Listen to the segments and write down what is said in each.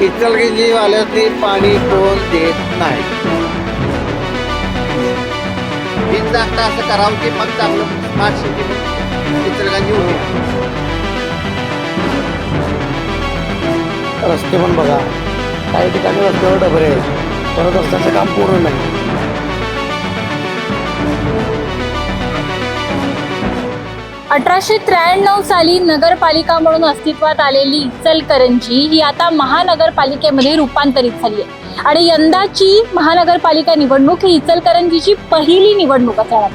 इचलगंजीवाल्याचे पाणी कोण देत नाही. बिनधास्त असं करावं की मग आपलं स्मार्ट सिटी इचलगंजी होईल रस्ते पण बघा. काही ठिकाणी रस्त्यावर डबरे आहेत. परत रस्त्याचं काम पूर्ण नाही. अठराशे त्र्याण्णव साली नगरपालिका म्हणून अस्तित्वात आलेली इचलकरंजी ही आता महानगरपालिकेमध्ये रूपांतरित झाली आहे. आणि यंदाची महानगरपालिका निवडणूक ही इचलकरंजीची पहिली निवडणूक असणार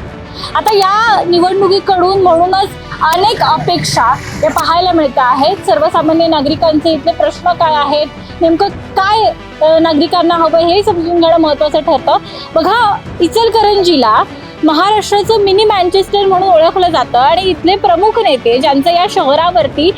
आता या निवडणुकीकडून म्हणूनच अनेक अपेक्षा या पाहायला मिळत आहेत. सर्वसामान्य नागरिकांचे इथले प्रश्न काय आहेत? नेमकं काय नागरिकांना हवं हे समजून घेणं महत्वाचं ठरतं. बघा इचलकरंजीला महाराष्ट्राचं मिनी मॅन्चेस्टर म्हणून ओळखलं जातं आणि इथले प्रमुख नेते ज्यांचं या शहरावरती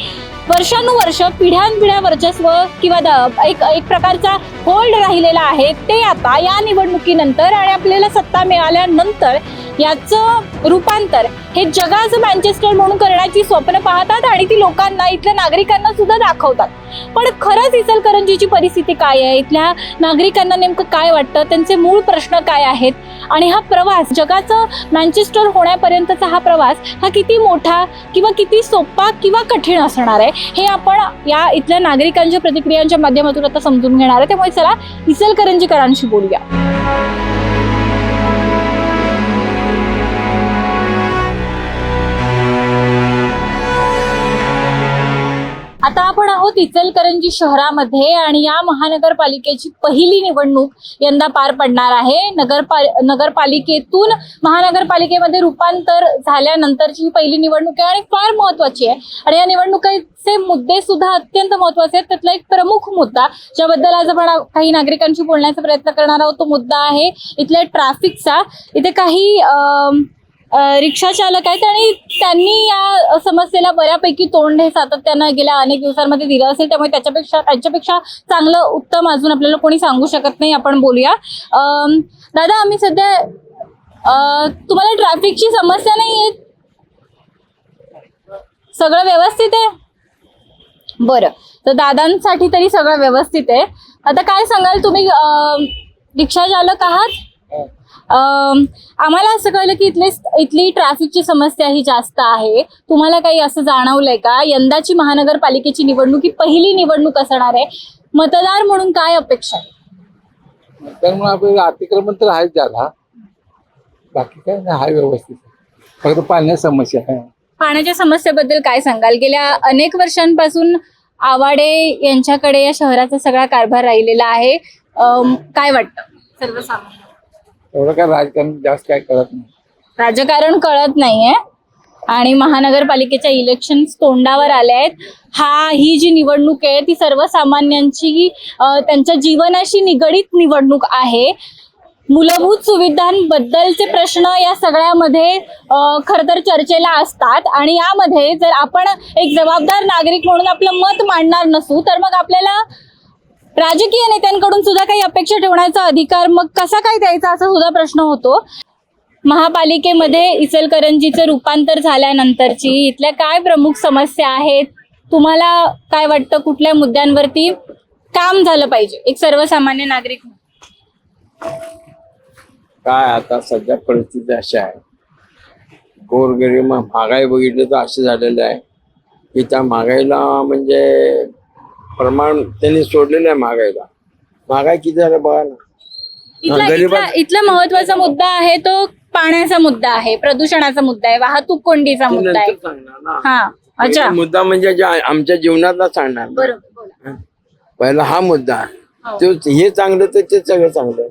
वर्षानुवर्ष पिढ्यानपिढ्या वर्चस्व किंवा द- एक एक प्रकारचा होल्ड राहिलेला आहे ते आता या निवडणुकीनंतर आणि आपल्याला सत्ता मिळाल्यानंतर याचं रूपांतर हे जगाचं मँचेस्टर म्हणून करण्याची स्वप्न पाहतात आणि ती लोकांना इथल्या नागरिकांना सुद्धा दाखवतात. पण खरंच इचलकरंजीची परिस्थिती काय आहे? इथल्या नागरिकांना नेमकं काय वाटतं? त्यांचे मूळ प्रश्न काय आहेत? आणि हा प्रवास जगाचं मँचेस्टर होण्यापर्यंतचा हा प्रवास हा किती मोठा किंवा किती सोपा किंवा कठीण असणार आहे हे आपण या इथल्या नागरिकांच्या प्रतिक्रियांच्या माध्यमातून आता समजून घेणार आहे. त्यामुळे चला इचलकरंजीकरांशी बोलूया. आता आपण आहोत इचलकरंजी शहरामध्ये आणि या महानगरपालिकेची पहिली निवडणूक यंदा पार पडणार आहे. नगरपा नगरपालिकेतून महानगरपालिकेमध्ये रूपांतर झाल्यानंतरची ही पहिली निवडणूक आहे आणि फार महत्वाची आहे. आणि या निवडणुकीचे मुद्दे सुद्धा अत्यंत महत्त्वाचे आहेत. त्यातला एक प्रमुख मुद्दा ज्याबद्दल आज आपण काही नागरिकांशी बोलण्याचा प्रयत्न करणार आहोत तो मुद्दा आहे इथल्या ट्रॅफिकचा इथे काही रिक्षा चालक आहेत आणि त्यांनी या समस्येला बऱ्यापैकी तोंड हे सातत्यानं गेल्या अनेक दिवसांमध्ये दिलं असेल. त्यामुळे त्याच्यापेक्षा त्यांच्यापेक्षा चांगलं उत्तम अजून आपल्याला कोणी सांगू शकत नाही. आपण बोलूया. दादा आम्ही सध्या तुम्हाला ट्रॅफिकची समस्या नाही आहे? सगळं व्यवस्थित आहे? बरं. तर दादांसाठी तरी सगळं व्यवस्थित आहे. आता काय सांगाल तुम्ही? रिक्षा चालक आहात? आम्हाला असं कळलं की इथले इथली ट्रॅफिकची समस्या ही जास्त आहे. तुम्हाला काही असं जाणवलंय का? यंदाची महानगरपालिकेची निवडणूक ही पहिली निवडणूक असणार आहे. मतदार म्हणून काय अपेक्षा आहे? अतिक्रमण तर आहेच ज्याला. बाकी काय नाही हाय व्यवस्थित. फक्त पाण्याची समस्या आहे. पाण्याच्या समस्येबद्दल काय सांगाल? गेल्या अनेक वर्षांपासून आवाडे यांच्याकडे या शहराचा सगळा कारभार राहिलेला आहे. काय वाटतं? सर्वसामान्य. एवढं काय राजकारण जास्त काय कळत नाही. राजकारण कळत नाहीये. आणि महानगरपालिकेच्या इलेक्शन तोंडावर आले आहेत. हा ही जी निवडणूक आहे ती सर्वसामान्यांची अ, त्यांच्या जीवनाशी निगडीत निवडणूक आहे. मूलभूत सुविधांबद्दलचे प्रश्न या सगळ्यामध्ये खर तर चर्चेला असतात. आणि यामध्ये जर आपण एक जबाबदार नागरिक म्हणून आपलं मत मांडणार नसू तर मग आपल्याला राजकीय नेत्यांकडून सुद्धा काही अपेक्षा ठेवण्याचा अधिकार मग कसा काय द्यायचा असा सुद्धा प्रश्न होतो. महापालिकेमध्ये इचलकरंजीचं रूपांतर झाल्यानंतरची इथल्या काय प्रमुख समस्या आहेत? तुम्हाला काय वाटतं? कुठल्या मुद्द्यांवरती काम झालं पाहिजे? एक सर्वसामान्य नागरिक काय आता सध्या परिस्थिती अशी आहे. गोरगरीब महागाई बघितलं तर असे झालेलं आहे. की त्या महागाईला म्हणजे प्रमाण त्यांनी सोडलेलं आहे महागाईला. महागाई किती झालं बघा ना. इथला गरीबात- इथला इथला महत्त्वाचा मुद्दा आहे तो पाण्याचा मुद्दा आहे प्रदूषणाचा मुद्दा आहे वाहतूक कोंडीचा ते मुद्दा आहे. नंतर सांगणार ना. हा अच्छा. पहिला मुद्दा म्हणजे जे आमच्या जीवनातला सांगणार ना. बरोबर बोला. पहिला हा मुद्दा. हो. तो हे चांगलं तर ते सगळं चांगलं.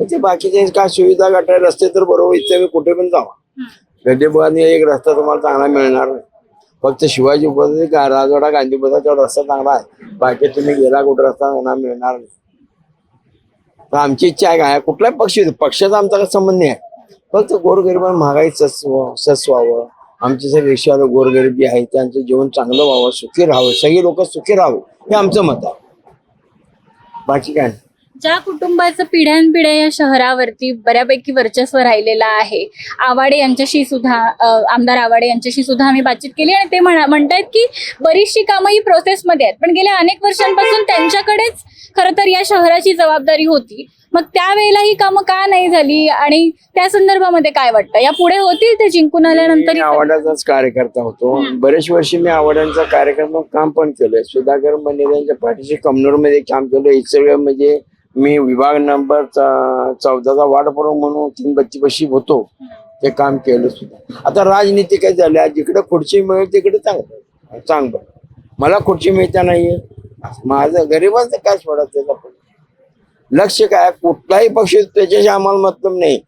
मग ते बाकीचे काय सुविधा गटार रस्ते तर बरोबर इथे मी कुठे पण जावा. हम्म. एक रस्ता तुम्हाला चांगला मिळणार नाही. फक्त शिवाजी उपवास का राजवाडा गांधी तेवढा रस्ता चांगला आहे. बाकी तुम्ही गेला कुठं रस्ता त्यांना मिळणार नाही. तर आमची इच्छा आहे काय कुठलाही पक्ष येतो पक्षाचा आमचा काही संबंध नाही आहे. फक्त गोरगरिबांना महागाई सस्व सस व्हावं. आमचे सगळे रिक्षावाले गोरगरिबी आहे त्यांचं जीवन चांगलं व्हावं सुखी राहावं. सगळी लोक सुखी राहावं हे आमचं मत आहे. बाकी काय नाही. ज्या कुटुंबाचं पिढ्यानपिढ्या या शहरावरती बऱ्यापैकी वर्चस्व राहिलेलं आहे आवाडे यांच्याशी सुद्धा आमदार आवाडे यांच्याशी सुद्धा आम्ही बातचीत केली आणि ते म्हणा म्हणतायत की बरीचशी कामं ही प्रोसेसमध्ये आहेत. पण गेल्या अनेक वर्षांपासून त्यांच्याकडेच खरं तर या शहराची जबाबदारी होती. मग त्यावेळेला ही कामं का नाही झाली आणि त्या संदर्भामध्ये काय वाटतं? या पुढे होतील ते जिंकून आल्यानंतर मी आवाडाचाच कार्यकर्ता होतो. बरेच वर्षी मी आवाडांचा कार्यक्रम काम पण केलंय. सुधाकर मनेर यांच्या पाठीशी कमनूरमध्ये काम केलं इचलगाव म्हणजे मी विभाग नंबर चौदाचा वार्ड म्हणून तीन बत्ती होतो. ते काम केलं सुद्धा. आता राजनीती काय झाल्या जिकडे खुर्ची मिळेल तिकडे चांगलं. चांगलं. मला खुर्ची मिळता नाहीये. माझं गरिबांचं काय सोडायचं त्याचा पण. लक्ष काय? कुठलाही पक्ष त्याच्याशी आम्हाला मतलब नाही.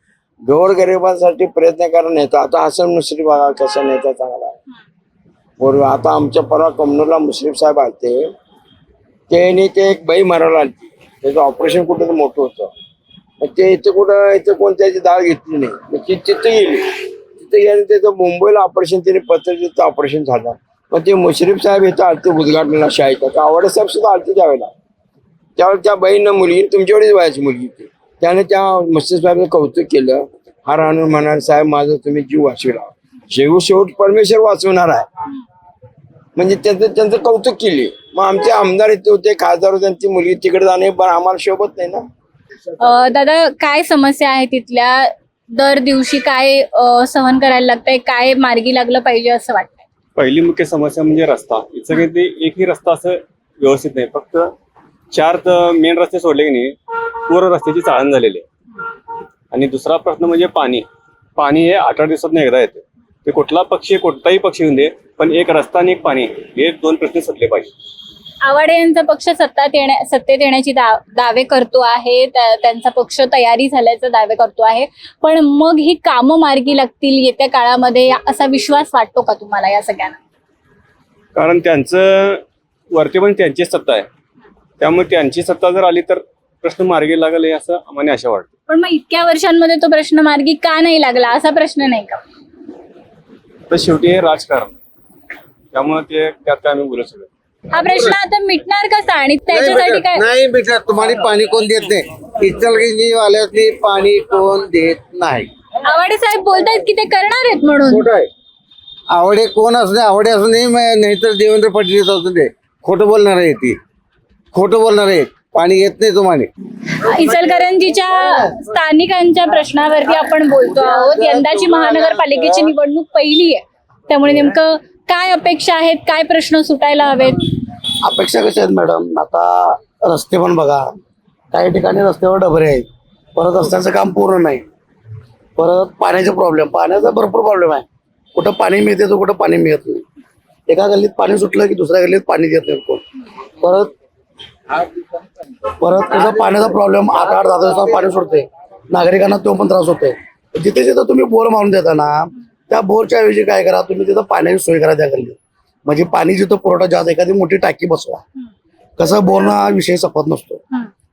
गोरगरिबांसाठी प्रयत्न करा नेता आता हसन मुश्रीफ बघा कसा नेता चांगला आहे. आता आमच्या परवा कमनूरला मुश्रीफ साहेब आलते. त्यांनी ते एक बाई मराला आली त्याचं ऑपरेशन कुठं तर मोठं होतं. मग ते इथं कुठं इथं कोणत्याची दाळ घेतली नाही. मग ती तिथे गेली. तिथं गेली त्याचं मुंबईला ऑपरेशन त्याने पत्रजीचं ऑपरेशन झालं. मग ते मुश्रीफ साहेब इथं आलते उद्घाटनाला शाळेत. तर आवडे साहेब सुद्धा आलते त्यावेळेला. त्यावेळेला त्या बहीण मुलगी तुमच्याकडेच वयाची मुलगी होती. त्याने त्या मुश्रीफ साहेबचं कौतुक केलं. हा राहून म्हणाल साहेब माझं तुम्ही जीव वाचविला. शेवट शेवट परमेश्वर वाचवणार आहे. म्हणजे त्यांचं त्यांचं कौतुक केले. मग आमचे आमदार इथे होते खासदार होते आणि ती मुलगी तिकडे जाणे पण आम्हाला शोभत नाही ना. अं, दादा काय समस्या आहे तिथल्या? दर दिवशी काय अं, सहन करायला लागतंय? काय मार्गी लागलं पाहिजे असं वाटतंय? पहिली मुख्य समस्या म्हणजे रस्ता. इथं काही ते एकही रस्ता असं व्यवस्थित नाही. फक्त चार मेन रस्ते सोडले की नाही पूर्ण रस्त्याची चाळण झालेली आहे. आणि दुसरा प्रश्न म्हणजे पाणी. पाणी हे आठ आठ दिवसात एकदा येते ते कुठला पक्षी कोणताही पक्षी येऊन दे पण एक रस्ता आणि एक पाणी हे दोन प्रश्न सुटले पाहिजे. आवाडे यांचा पक्ष सत्तात येण्या सत्तेत येण्याची दा- दावे करतो आहे त्या- त्यांचा पक्ष तयारी झाल्याचे दावे करतो आहे. पण मग ही कामं मार्गी लागतील येत्या काळामध्ये असा विश्वास वाटतो का तुम्हाला या सगळ्यांना? कारण त्यांचं वरती पण त्यांचीच सत्ता आहे. त्यामुळे त्यांची सत्ता जर आली तर प्रश्न मार्गी लागेल हे असं आम्हाला आशा वाटते. पण मग इतक्या वर्षांमध्ये तो प्रश्न मार्गी का नाही लागला? असा प्रश्न नाही का? तर शेवटी हे राजकारण. त्यामुळे ते त्यात काय आम्ही बोलू शकत हा प्रश्न आता मिटणार कसा आणि त्याच्यासाठी काय? नाही बेटा तुम्हाला पाणी कोण देत नाही? इचलगंजी वाल्यासनी पाणी कोण देत नाही. आवाडे साहेब बोलतायत की ते करणार आहेत म्हणून? खोटं आहे. आवडे कोण असू दे आवडे असू म- नाहीतर देवेंद्र फडणवीस असू दे. खोटं बोलणार आहे ती. खोटं बोलणार आहे. पाणी येत नाही तुम्हाला. इचलकरंजीच्या स्थानिकांच्या प्रश्नावरती आपण बोलतो आहोत. यंदाची महानगरपालिकेची निवडणूक पहिली आहे. त्यामुळे नेमकं काय अपेक्षा आहेत? काय प्रश्न सुटायला हवेत? अपेक्षा कशा आहेत मॅडम आता रस्ते पण बघा. काही ठिकाणी रस्त्यावर डबरे आहेत. परत रस्त्याचं काम पूर्ण नाही. परत पाण्याचे प्रॉब्लेम पाण्याचा भरपूर प्रॉब्लेम आहे. कुठं पाणी मिळते तर कुठं पाणी मिळत नाही. एका गल्लीत पाणी सुटलं की दुसऱ्या गल्लीत पाणी देत नाही कोण. परत परत त्याचा पाण्याचा प्रॉब्लेम आठ आठ दहा दिवसात पाणी सोडते नागरिकांना तो पण त्रास होतोय. जिथे जिथं तुम्ही बोर मारून देता ना त्या बोरच्या ऐवजी काय करा तुम्ही तिथं पाण्याची सोय करा त्या गल्लीत. म्हणजे पाणी जिथं पुरवठा जास्त एखादी मोठी टाकी बसवा. कसं बोरणं हा विषय सपत नसतो.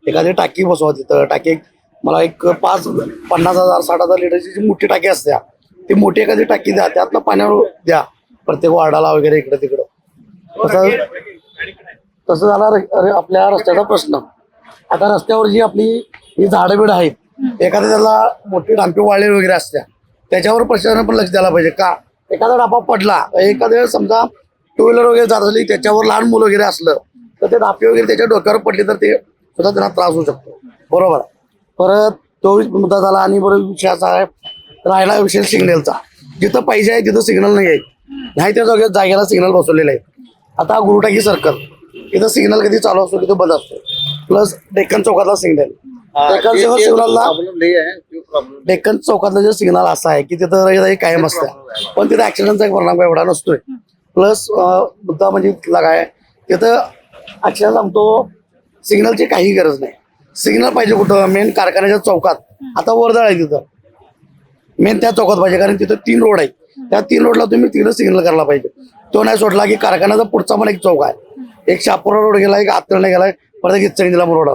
एखादी टाकी बसवा तिथं. टाकी मला एक पाच पन्नास हजार साठ हजार लिटरची जी मोठी टाकी असते ती मोठी एखादी टाकी द्या त्यातनं पाण्यावर द्या. प्रत्येक वार्डाला वगैरे इकडं तिकडं. कसं तसं झाला आपल्या रस्त्याचा प्रश्न. आता रस्त्यावर जी आपली ही झाडं बिडं आहेत एखाद्या त्याला मोठी डांपी वाळले वगैरे असत्या त्याच्यावर प्रशासनाने पण लक्ष द्यायला पाहिजे. का? एखादा डापा पडला एखाद्या समजा टू व्हीलर वगैरे जात असली त्याच्यावर लहान मुलं वगैरे असलं तर ते डापे वगैरे त्याच्या डोक्यावर पडले तर ते सुद्धा त्यांना त्रास होऊ शकतो. बरोबर. परत तो मुद्दा झाला आणि बरोबर विषयाचा आहे राहिला विषय सिग्नलचा. जिथं पाहिजे आहे तिथं सिग्नल नाही आहे. नाही त्या जागेला सिग्नल बसवलेला आहे. आता गुरुटाकी सर्कल इथं सिग्नल कधी चालू असतो तिथं बंद असतो. प्लस डेक्कन चौकातला सिग्नल डेक्कन चौकात सिग्नलला प्रॉब्लेम नाही आहे तो प्रॉब्लेम डेक्कन चौकातलं जे सिग्नल असं आहे की तिथं रहिदारी कायम असते. पण तिथं ऍक्सिडेंटचा एक परिणाम काय एवढा नसतोय. प्लस मुद्दा म्हणजे तिथला काय तिथं ऍक्सिडेंट सांगतो सिग्नलची काही गरज नाही. सिग्नल पाहिजे कुठं? मेन कारखान्याच्या चौकात. आता वर्दळ आहे तिथं. मेन त्या चौकात पाहिजे कारण तिथं तीन रोड आहेत. त्या तीन रोडला तुम्ही तिकडे सिग्नल करायला पाहिजे. तो नाही सोडला की कारखान्याचा पुढचा पण एक चौक आहे. एक शापोरा रोड गेलाय एक आतरणे गेलाय परत एक इचणीला रोड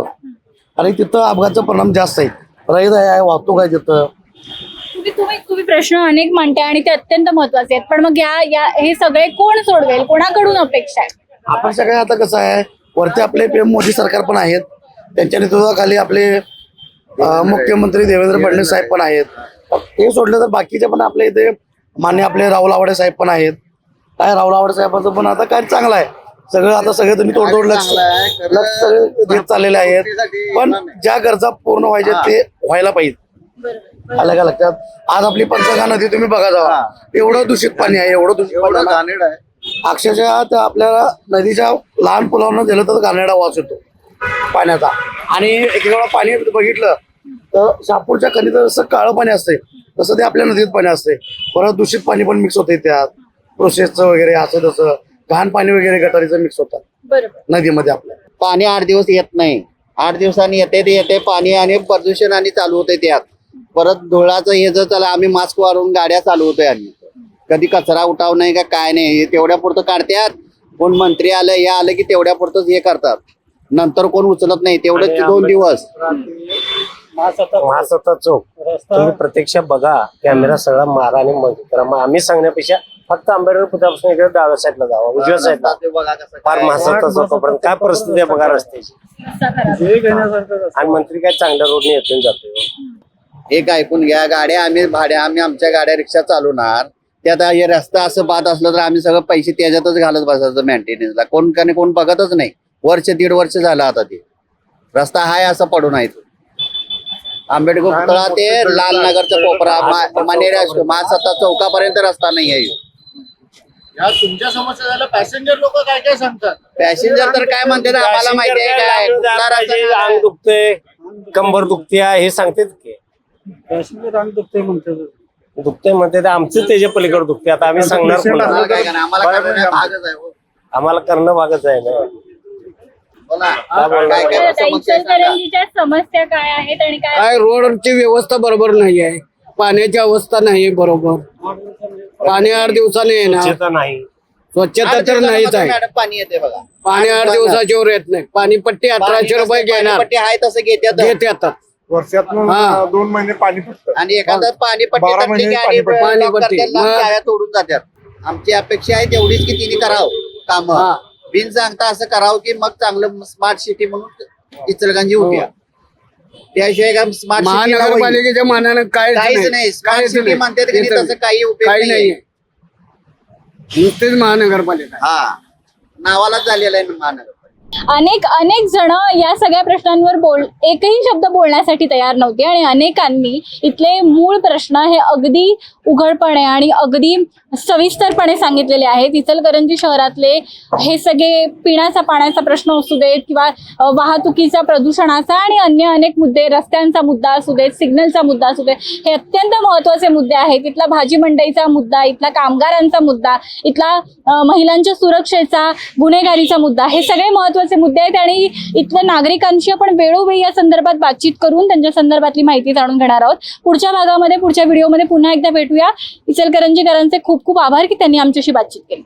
आणि तिथं अपघाताचा परिणाम जास्त आहे. रहित आहे वाहतूक आहे तिथं. तुम्ही तुम्ही तुम्ही प्रश्न अनेक मांडताय आणि ते अत्यंत महत्त्वाचे आहेत. पण मग या या हे सगळे कोण सोडवेल? कोणाकडून अपेक्षा आहे आपण सगळे आता कसं आहे वरती आपले पीएम मोदी सरकार पण आहेत. त्यांच्या नेतृत्वाखाली आपले मुख्यमंत्री देवेंद्र फडणवीस साहेब पण आहेत. हे सोडलं तर बाकीचे पण आपल्या इथे मान्य आपले राहुल आवाडे साहेब पण आहेत. काय राहुल आवाडे साहेबांचं पण आता काय चांगलं आहे. सगळं आता सगळं तुम्ही तोडतोड लक्ष लक्ष सगळं देत चाललेले आहेत. पण ज्या गरजा पूर्ण व्हायच्या ते व्हायला पाहिजे. आलं का लक्षात? आज आपली पंचगंगा नदी तुम्ही बघा जावा. एवढं दूषित पाणी आहे एवढं दूषित पाणी आहे. अक्षरशः त्या आपल्याला नदीच्या लहान पुलावरनं गेलं तर घाणेरडा वास येतो पाण्याचा. आणि एक वेळा पाणी बघितलं तर शहापूरच्या खनिजात जसं काळं पाणी असते तसं ते आपल्या नदीत पाणी असते परत दूषित पाणी पण मिक्स होते त्यात. प्रोसेसचं वगैरे असं तसं. घाण पाणी वगैरे गटारीचं मिक्स होतात. बरोबर. नदीमध्ये आपल्या. पाणी आठ दिवस येत नाही. आठ दिवसांनी येते ते येते पाणी आणि प्रदूषण आणि चालू होते त्यात. परत धुळाचं हे जर चला आम्ही मास्क वाढवून गाड्या चालवतोय आम्ही. कधी कचरा उठाव नाही का काय नाही हे तेवढ्या पुरतं काढतात कोण मंत्री आलं हे आलं की तेवढ्या पुरतंच हे करतात. नंतर कोण उचलत नाही तेवढेच दोन दिवस. महासत्ता चौक. तुम्ही प्रत्यक्ष बघा कॅमेरा सगळा मारा आणि मग आम्ही सांगण्यापेक्षा फक्त आंबेडकर पुतळ्यापासून इकडे डाव्या साईडला जावा उजव्या साईडला फार महासत्ता चौकापर्यंत काय परिस्थिती आहे बघा रस्त्याची. आणि मंत्री काय चांगल्या रोडने येतून जातोय एक ऐकून घ्या गाड्या आम्ही भाड्या आम्ही आमच्या गाड्या रिक्षा चालवणार. त्यात हे रस्ता असं बाद असलं तर आम्ही सगळं पैसे त्याच्यातच घालत बसायचं मेंटेनन्सला कोण कधी कोण बघतच नाही. वर्ष दीड वर्ष झालं आता ते. रस्ता हाय असं पडून आहे तो. आंबेडकर पुतळा ते लालनगरचा कोपरा मा- मनेरा महासत्ता चौकापर्यंत रस्ता नाही आहे. या तुमच्या समस्या झाल्या पॅसेंजर लोक काय काय सांगतात पॅसेंजर तर काय म्हणतात आम्हाला माहिती आहे काय कुठला रस्ता. अंग दुखते कंबर दुखते हे सांगतेच की दुखते म्हणते तर आमचं त्याच्या पलीकडे दुखते आता आम्ही सांगणार आम्हाला कोणाला? काय करणार? आम्हाला करण्याचा भागच आहे हो. आम्हाला करणं भागच आहे ना बोला. काय काय आता समस्या आहे सांगा. इचलकरंजीच्या समस्या काय आहेत आणि काय काय रोडची व्यवस्था बरोबर नाही आहे पाण्याची अवस्था नाही बरोबर पाणी आठ दिवसाने येणार. स्वच्छता नाही. स्वच्छता तर नाहीच आहे. मॅडम पाणी येते बघा. पाणी आठ दिवसाच्यावर येत नाही. पाणी पट्टी अठराशे रुपये घेणार. पट्टी आहे तसं घेतात घेत येतात. वर्षातून हा. दोन महिने पाणी फुटतं. आणि एखादं पाणी पट्टी बारा महिने पाणी- पाणी पट्टी. मग- जाळ्या तोडून जातात आमची अपेक्षा आहे तेवढीच की तिने करावं काम. हा. बिन सांगता असं करावं की मग चांगलं स्मार्ट सिटी म्हणून इचलगंजी होती त्याशिवाय काय स्मार्ट महानगरपालिकेच्या मानानं काहीच काहीच नाही. स्मार्ट सिटी नाही. म्हणतात की तसं काही उपयोग काही नाही नाहीये. नुसतीच महानगरपालिका हा. नावालाच झालेलं आहे महानगर. अनेक अनेक जण या सगळ्या प्रश्नांवर बोल एकही शब्द बोलण्यासाठी तयार नव्हते आणि अनेकांनी इथले मूळ प्रश्न हे अगदी उघडपणे आणि अगदी सविस्तरपणे सांगितलेले आहेत. इचलकरंजी शहरातले हे सगळे पिण्याचा पाण्याचा प्रश्न असू देत किंवा वाहतुकीचा प्रदूषणाचा आणि अन्य अनेक मुद्दे रस्त्यांचा मुद्दा असू देत सिग्नलचा मुद्दा असू देत हे अत्यंत महत्त्वाचे मुद्दे आहेत. इथला भाजी मंडईचा मुद्दा इथला कामगारांचा मुद्दा इथला महिलांच्या सुरक्षेचा गुन्हेगारीचा मुद्दा हे सगळे महत्त्वाचे मुद्दे आहेत आणि इथल्या नागरिकांशी आपण वेळोवेळी या संदर्भात बातचीत करून त्यांच्या संदर्भातली माहिती जाणून घेणार आहोत. पुढच्या भागामध्ये पुढच्या व्हिडिओमध्ये पुन्हा एकदा भेटूया. इचलकरंजीकरांचे खूप खूप आभार की त्यांनी आमच्याशी बातचीत केली.